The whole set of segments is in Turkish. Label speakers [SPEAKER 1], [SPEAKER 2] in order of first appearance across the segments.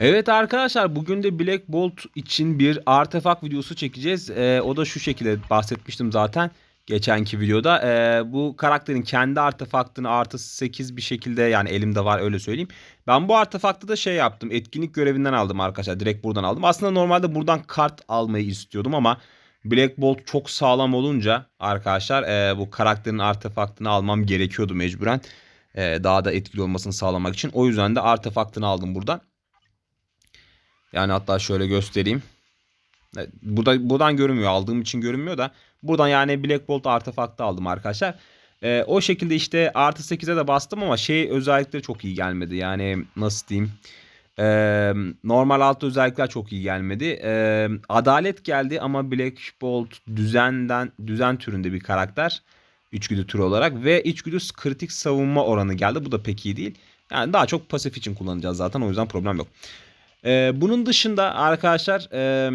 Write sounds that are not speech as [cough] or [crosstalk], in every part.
[SPEAKER 1] Evet arkadaşlar bugün de Black Bolt için bir artefak videosu çekeceğiz. Ee, o da şu şekilde bahsetmiştim zaten geçenki videoda. Ee, bu karakterin kendi artefaktını artı 8 bir şekilde yani elimde var öyle söyleyeyim. Ben bu artefaktı da şey yaptım etkinlik görevinden aldım arkadaşlar direkt buradan aldım. Aslında normalde buradan kart almayı istiyordum ama Black Bolt çok sağlam olunca arkadaşlar e, bu karakterin artefaktını almam gerekiyordu mecburen. E, daha da etkili olmasını sağlamak için. O yüzden de artefaktını aldım buradan. Yani hatta şöyle göstereyim. Evet, Burada, buradan görünmüyor. Aldığım için görünmüyor da. Buradan yani Black Bolt artefaktı aldım arkadaşlar. Ee, o şekilde işte artı 8'e de bastım ama şey özellikleri çok iyi gelmedi. Yani nasıl diyeyim. Ee, normal altı özellikler çok iyi gelmedi. Ee, adalet geldi ama Black Bolt düzenden düzen türünde bir karakter. İçgüdü türü olarak ve içgüdü kritik savunma oranı geldi. Bu da pek iyi değil. Yani daha çok pasif için kullanacağız zaten o yüzden problem yok. Ee, bunun dışında arkadaşlar e,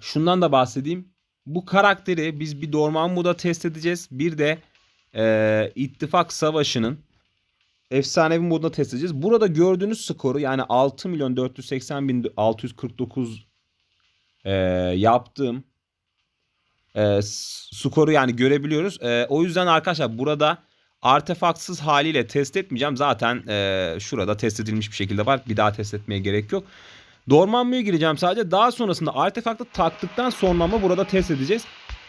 [SPEAKER 1] şundan da bahsedeyim. Bu karakteri biz bir Dormammu'da test edeceğiz. Bir de e, İttifak Savaşı'nın efsanevi modunda test edeceğiz. Burada gördüğünüz skoru yani 6 milyon 480 bin 649 e, yaptığım e, skoru yani görebiliyoruz. E, o yüzden arkadaşlar burada artefaktsız haliyle test etmeyeceğim. Zaten e, şurada test edilmiş bir şekilde var. Bir daha test etmeye gerek yok. Dormammu'ya gireceğim sadece. Daha sonrasında artefaktı taktıktan sonra mı burada test edeceğiz.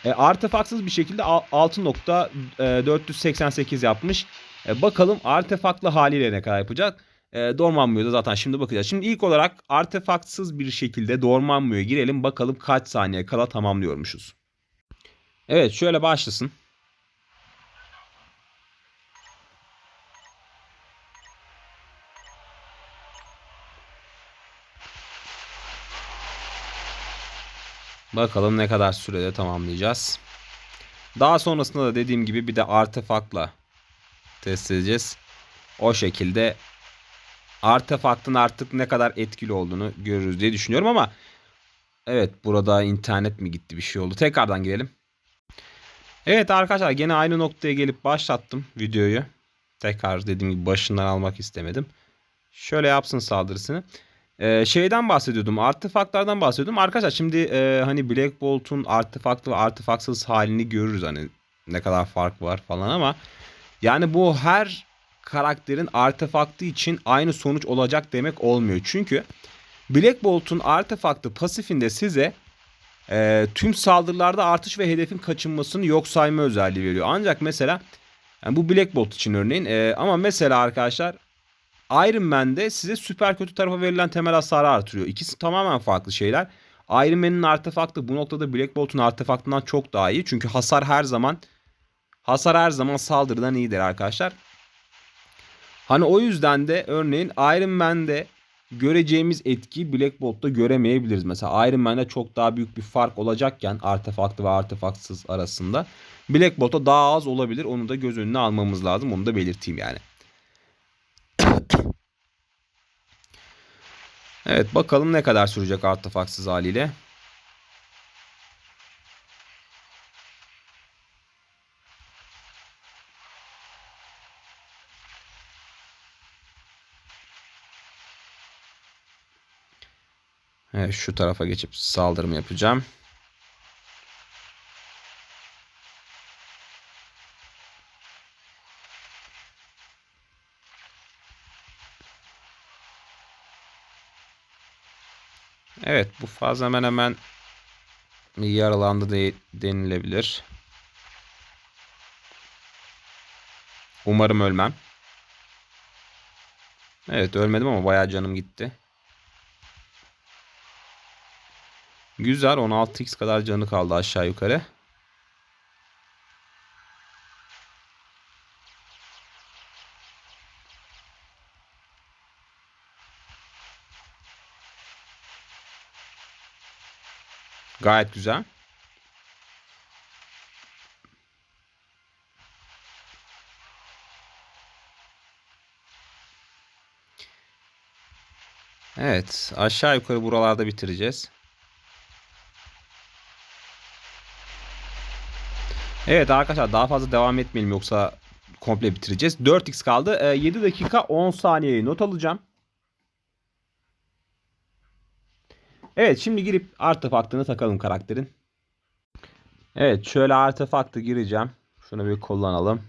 [SPEAKER 1] E, artefaktsız bir şekilde 6.488 yapmış. E, bakalım artefaktlı haliyle ne kadar yapacak. E, Dormammu'ya da zaten şimdi bakacağız. Şimdi ilk olarak artefaktsız bir şekilde Dormammu'ya girelim. Bakalım kaç saniye kala tamamlıyormuşuz. Evet şöyle başlasın. Bakalım ne kadar sürede tamamlayacağız. Daha sonrasında da dediğim gibi bir de artefaktla test edeceğiz. O şekilde artefaktın artık ne kadar etkili olduğunu görürüz diye düşünüyorum ama evet burada internet mi gitti bir şey oldu. Tekrardan girelim. Evet arkadaşlar gene aynı noktaya gelip başlattım videoyu. Tekrar dediğim gibi başından almak istemedim. Şöyle yapsın saldırısını. Ee, şeyden bahsediyordum. Artefaktlardan bahsediyordum. Arkadaşlar şimdi e, hani Black Bolt'un artefaktlı ve artefaktsız halini görürüz. Hani ne kadar fark var falan ama yani bu her karakterin artefaktı için aynı sonuç olacak demek olmuyor. Çünkü Black Bolt'un artefaktı pasifinde size e, tüm saldırılarda artış ve hedefin kaçınmasını yok sayma özelliği veriyor. Ancak mesela yani bu Black Bolt için örneğin e, ama mesela arkadaşlar Iron Man'de size süper kötü tarafa verilen temel hasarı artırıyor. İkisi tamamen farklı şeyler. Iron Man'in artefaktı bu noktada Black Bolt'un artefaktından çok daha iyi. Çünkü hasar her zaman hasar her zaman saldırıdan iyidir arkadaşlar. Hani o yüzden de örneğin Iron Man'de göreceğimiz etkiyi Black Bolt'ta göremeyebiliriz. Mesela Iron Man'de çok daha büyük bir fark olacakken artefaktlı ve artefaktsız arasında Black Bolt'ta daha az olabilir. Onu da göz önüne almamız lazım. Onu da belirteyim yani. Evet bakalım ne kadar sürecek artefaktsız haliyle. Evet şu tarafa geçip saldırımı yapacağım. Evet bu fazla hemen hemen yaralandı de denilebilir. Umarım ölmem. Evet ölmedim ama bayağı canım gitti. Güzel 16x kadar canı kaldı aşağı yukarı. Gayet güzel. Evet, aşağı yukarı buralarda bitireceğiz. Evet arkadaşlar daha fazla devam etmeyelim yoksa komple bitireceğiz. 4x kaldı. Ee, 7 dakika 10 saniyeyi not alacağım. Evet şimdi girip artefaktını takalım karakterin. Evet şöyle artefaktı gireceğim. Şunu bir kullanalım.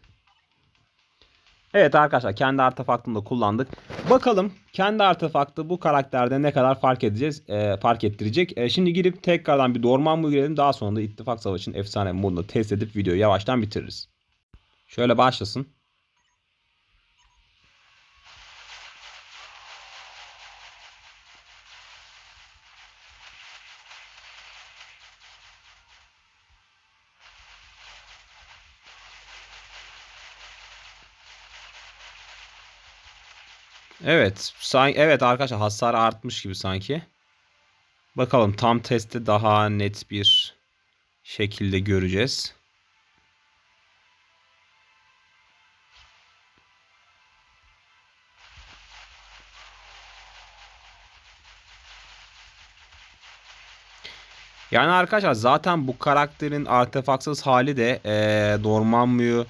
[SPEAKER 1] Evet arkadaşlar kendi artefaktını da kullandık. Bakalım kendi artefaktı bu karakterde ne kadar fark edeceğiz, e, fark ettirecek. E, şimdi girip tekrardan bir Dorman mı girelim. Daha sonra da İttifak Savaşı'nın efsane modunu test edip videoyu yavaştan bitiririz. Şöyle başlasın. Evet, sanki evet arkadaşlar hasar artmış gibi sanki. Bakalım tam testte daha net bir şekilde göreceğiz. Yani arkadaşlar zaten bu karakterin artefaktsız hali de ee, Dormammu'yu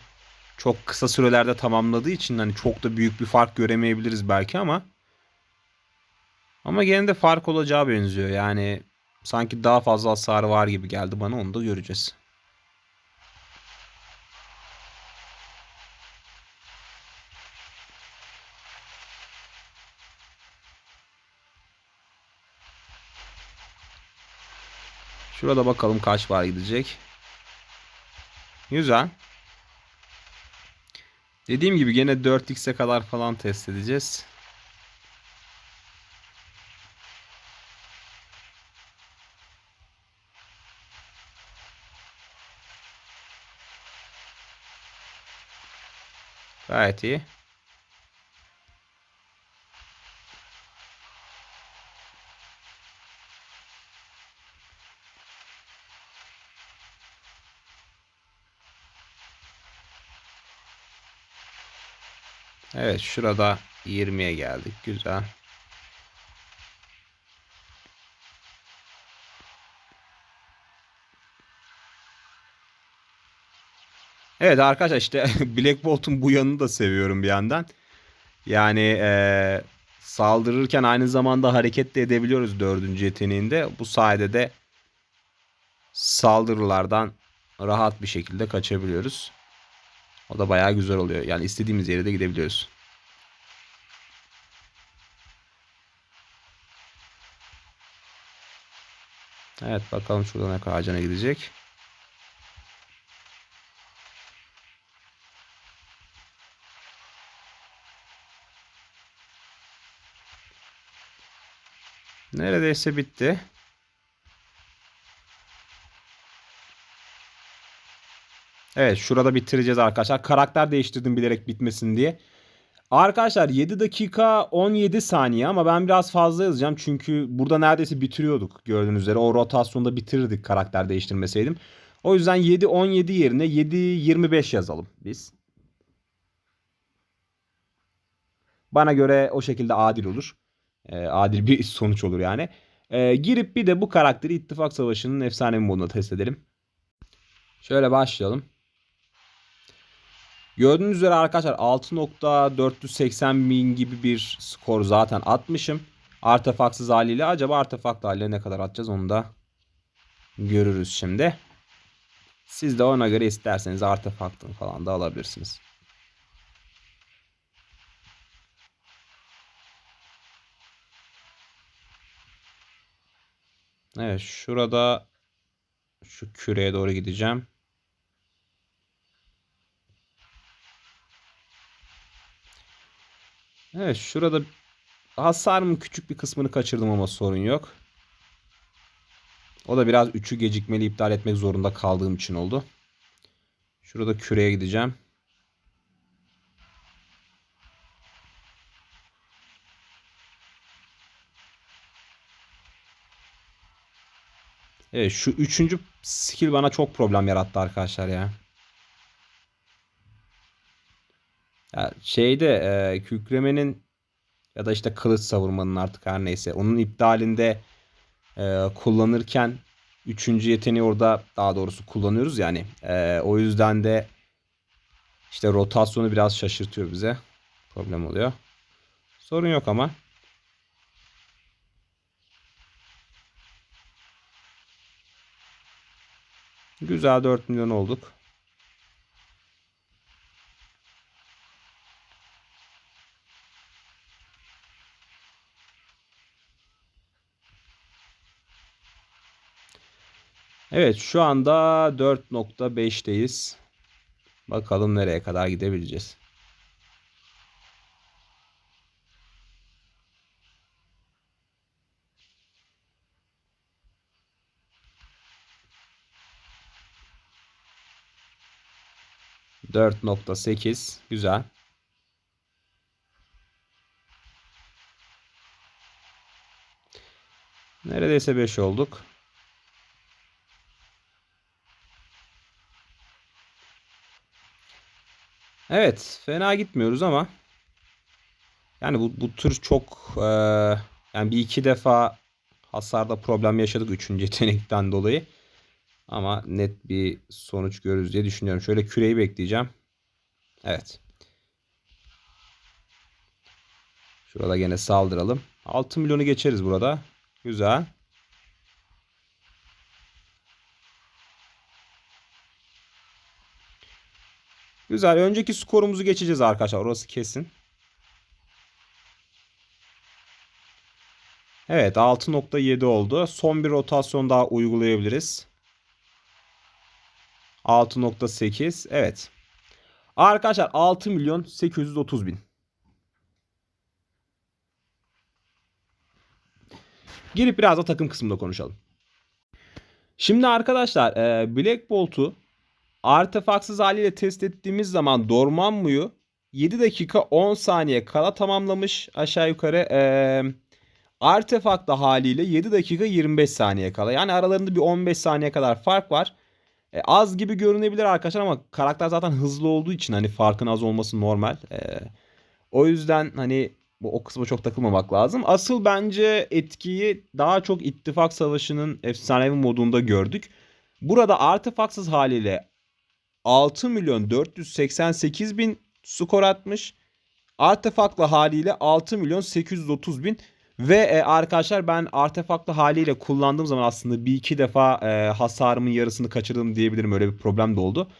[SPEAKER 1] çok kısa sürelerde tamamladığı için hani çok da büyük bir fark göremeyebiliriz belki ama ama gene de fark olacağı benziyor. Yani sanki daha fazla hasar var gibi geldi bana onu da göreceğiz. Şurada bakalım kaç var gidecek. Güzel. Dediğim gibi gene 4x'e kadar falan test edeceğiz. Gayet iyi. Evet şurada 20'ye geldik. Güzel. Evet arkadaşlar işte [laughs] Black Bolt'un bu yanını da seviyorum bir yandan. Yani ee, saldırırken aynı zamanda hareket de edebiliyoruz dördüncü yeteneğinde. Bu sayede de saldırılardan rahat bir şekilde kaçabiliyoruz. O da bayağı güzel oluyor. Yani istediğimiz yere de gidebiliyoruz. Evet bakalım şuradan ne ağacına gidecek. Neredeyse bitti. Evet şurada bitireceğiz arkadaşlar. Karakter değiştirdim bilerek bitmesin diye. Arkadaşlar 7 dakika 17 saniye ama ben biraz fazla yazacağım. Çünkü burada neredeyse bitiriyorduk gördüğünüz üzere. O rotasyonda bitirirdik karakter değiştirmeseydim. O yüzden 7-17 yerine 7-25 yazalım biz. Bana göre o şekilde adil olur. E, adil bir [laughs] sonuç olur yani. E, girip bir de bu karakteri İttifak Savaşı'nın efsane moduna test edelim. Şöyle başlayalım. Gördüğünüz üzere arkadaşlar 6.480 bin gibi bir skor zaten atmışım. Artefaksız haliyle acaba artefakt haliyle ne kadar atacağız onu da görürüz şimdi. Siz de ona göre isterseniz artefaktını falan da alabilirsiniz. Evet şurada şu küreye doğru gideceğim. Evet şurada hasarımın küçük bir kısmını kaçırdım ama sorun yok. O da biraz 3'ü gecikmeli iptal etmek zorunda kaldığım için oldu. Şurada küreye gideceğim. Evet şu üçüncü skill bana çok problem yarattı arkadaşlar ya. Ya şeyde e, kükremenin ya da işte kılıç savurmanın artık her neyse onun iptalinde e, kullanırken üçüncü yeteneği orada daha doğrusu kullanıyoruz yani. E, o yüzden de işte rotasyonu biraz şaşırtıyor bize. Problem oluyor. Sorun yok ama. Güzel 4 milyon olduk. Evet şu anda 4.5'teyiz. Bakalım nereye kadar gidebileceğiz. Dört nokta sekiz. Güzel. Neredeyse 5 olduk. Evet, fena gitmiyoruz ama yani bu, bu tür çok e, yani bir iki defa hasarda problem yaşadık üçüncü [laughs] yetenekten dolayı. Ama net bir sonuç görürüz diye düşünüyorum. Şöyle küreyi bekleyeceğim. Evet. Şurada gene saldıralım. 6 milyonu geçeriz burada. Güzel. Güzel. Önceki skorumuzu geçeceğiz arkadaşlar. Orası kesin. Evet 6.7 oldu. Son bir rotasyon daha uygulayabiliriz. 6.8 evet. Arkadaşlar 6 milyon 830 bin. Girip biraz da takım kısmında konuşalım. Şimdi arkadaşlar Black Bolt'u artefaktsız haliyle test ettiğimiz zaman Dormammu'yu 7 dakika 10 saniye kala tamamlamış aşağı yukarı. Ee, artefaktlı haliyle 7 dakika 25 saniye kala. Yani aralarında bir 15 saniye kadar fark var. E, az gibi görünebilir arkadaşlar ama karakter zaten hızlı olduğu için hani farkın az olması normal. E, o yüzden hani bu o kısma çok takılmamak lazım. Asıl bence etkiyi daha çok ittifak savaşının efsanevi modunda gördük. Burada artefaksız haliyle 6 milyon 488 bin skor atmış. Artefaklı haliyle 6 milyon 830 bin. Ve e, arkadaşlar ben artefaklı haliyle kullandığım zaman aslında bir iki defa e, hasarımın yarısını kaçırdım diyebilirim. Öyle bir problem de oldu.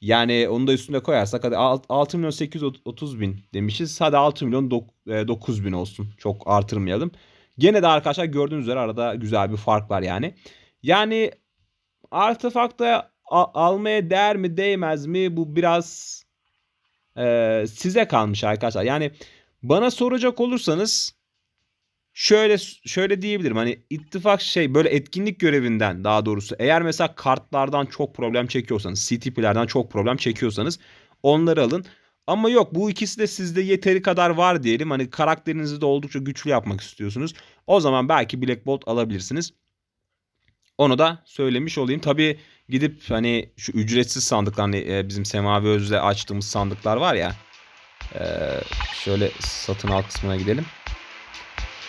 [SPEAKER 1] Yani onu da üstüne koyarsak hadi 6 milyon 830 bin demişiz. Hadi 6 milyon 9 e, bin olsun. Çok artırmayalım. Gene de arkadaşlar gördüğünüz üzere arada güzel bir fark var yani. Yani artefakta almaya değer mi değmez mi bu biraz e, size kalmış arkadaşlar. Yani bana soracak olursanız şöyle şöyle diyebilirim. Hani ittifak şey böyle etkinlik görevinden daha doğrusu eğer mesela kartlardan çok problem çekiyorsanız, CTP'lerden çok problem çekiyorsanız onları alın. Ama yok bu ikisi de sizde yeteri kadar var diyelim. Hani karakterinizi de oldukça güçlü yapmak istiyorsunuz. O zaman belki Black Bolt alabilirsiniz. Onu da söylemiş olayım. Tabii gidip hani şu ücretsiz sandıklar hani e, bizim Semavi Öz'le açtığımız sandıklar var ya. E, şöyle satın al kısmına gidelim.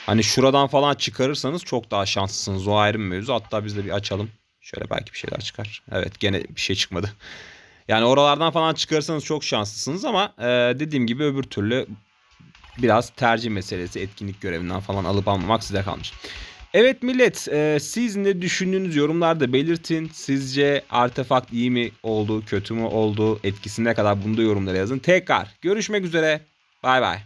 [SPEAKER 1] Hani şuradan falan çıkarırsanız çok daha şanslısınız. O ayrı bir mevzu. Hatta biz de bir açalım. Şöyle belki bir şeyler çıkar. Evet gene bir şey çıkmadı. [laughs] Yani oralardan falan çıkarırsanız çok şanslısınız ama e, dediğim gibi öbür türlü biraz tercih meselesi etkinlik görevinden falan alıp almamak size kalmış. Evet millet e, siz ne düşündüğünüz yorumlarda belirtin. Sizce artefakt iyi mi oldu kötü mü oldu etkisi ne kadar bunu da yorumlara yazın. Tekrar görüşmek üzere bay bay.